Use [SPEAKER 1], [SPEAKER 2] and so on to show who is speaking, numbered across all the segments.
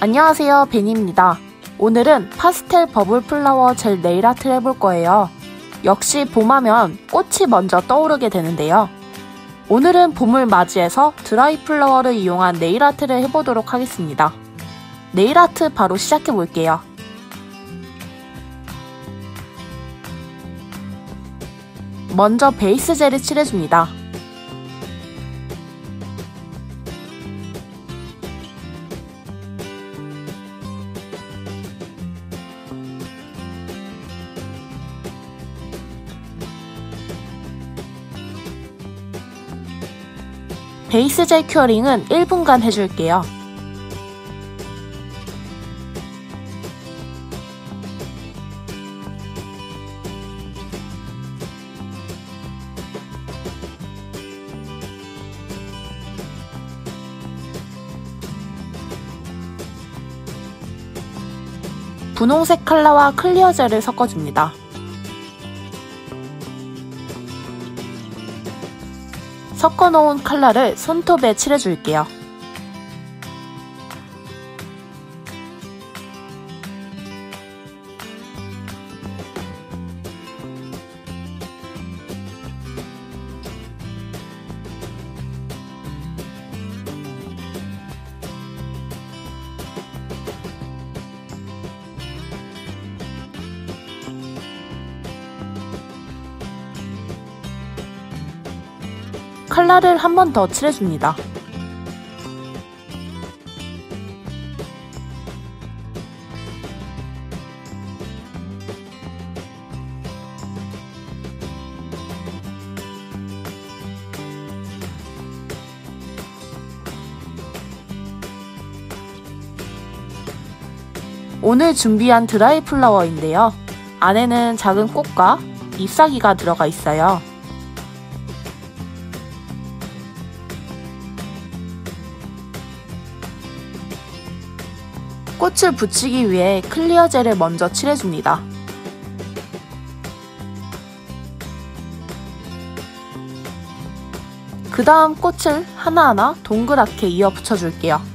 [SPEAKER 1] 안녕하세요 베니입니다. 오늘은 파스텔 버블 플라워 젤 네일 아트를 해볼 거예요. 역시 봄하면 꽃이 먼저 떠오르게 되는데요. 오늘은 봄을 맞이해서 드라이 플라워를 이용한 네일 아트를 해보도록 하겠습니다. 네일 아트 바로 시작해 볼게요. 먼저 베이스 젤을 칠해줍니다. 베이스 젤 큐어링은 1분간 해줄게요. 분홍색 컬러와 클리어 젤을 섞어줍니다. 섞어 놓은 컬러를 손톱에 칠해줄게요. 컬러를 한 번 더 칠해줍니다. 오늘 준비한 드라이 플라워인데요. 안에는 작은 꽃과 잎사귀가 들어가 있어요. 꽃을 붙이기 위해 클리어 젤을 먼저 칠해줍니다. 그 다음 꽃을 하나하나 동그랗게 이어 붙여줄게요.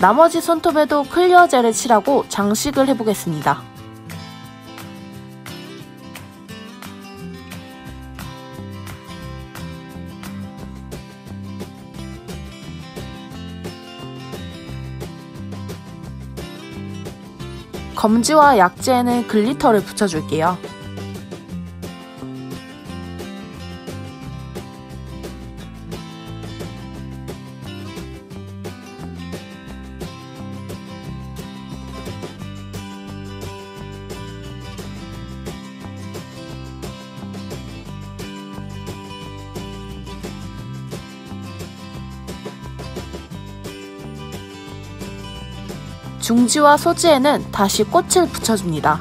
[SPEAKER 1] 나머지 손톱에도 클리어 젤을 칠하고 장식을 해보겠습니다. 검지와 약재에는 글리터를 붙여줄게요. 중지와 소지에는 다시 꽃을 붙여줍니다.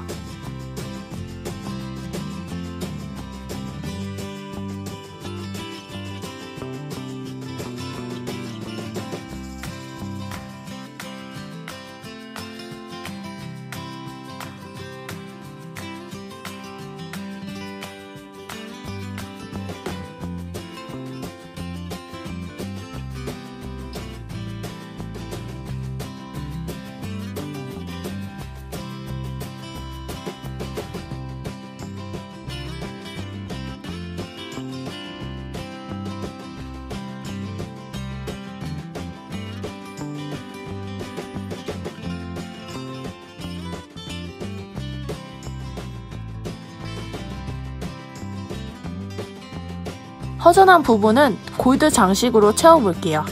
[SPEAKER 1] 허전한 부분은 골드 장식으로 채워볼게요.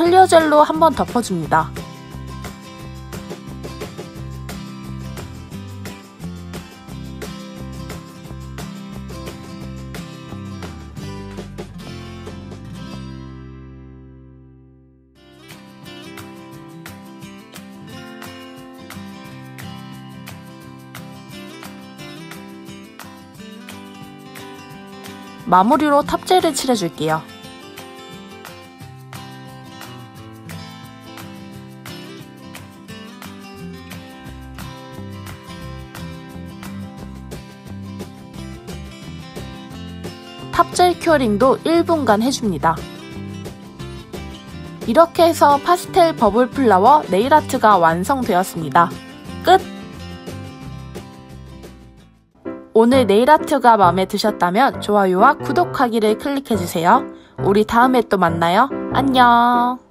[SPEAKER 1] 클리어 젤로 한번 덮어줍니다. 마무리로 탑재를 칠해줄게요. 젤 큐어링도 1분간 해줍니다. 이렇게 해서 파스텔 버블 플라워 네일 아트가 완성되었습니다. 끝! 오늘 네일 아트가 마음에 드셨다면 좋아요와 구독하기를 클릭해주세요. 우리 다음에 또 만나요. 안녕!